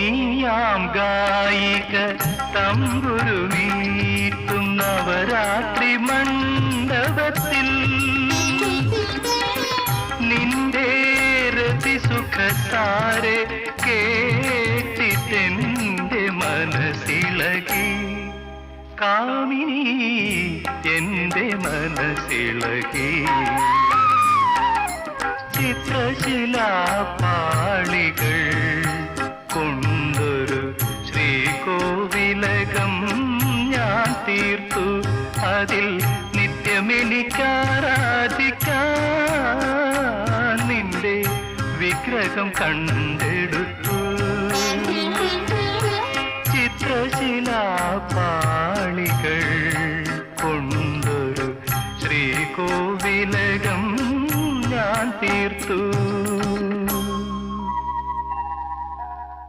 നീയാം ഗായിക തമ്പുരു വീട്ടും നവരാത്രി മണ്ഡപത്തിൽ. നിന്റെ രതി സുഖത്താരെ കേട്ടിട്ടെന്റെ മനസ്സിളകി. കാമിനി എന്റെ മനസ്സിളകി. ചിത്രശില കൊണ്ടൊരു തീർത്തു. അതിൽ നിത്യമെനിക്കാരാധിക്കാൻ നിന്റെ വിഗ്രഹം കണ്ടെടുത്തു. ചിത്രശിലാപാളികൾ കൊണ്ടൊരു ശ്രീകോവിലകം ഞാൻ തീർത്തു.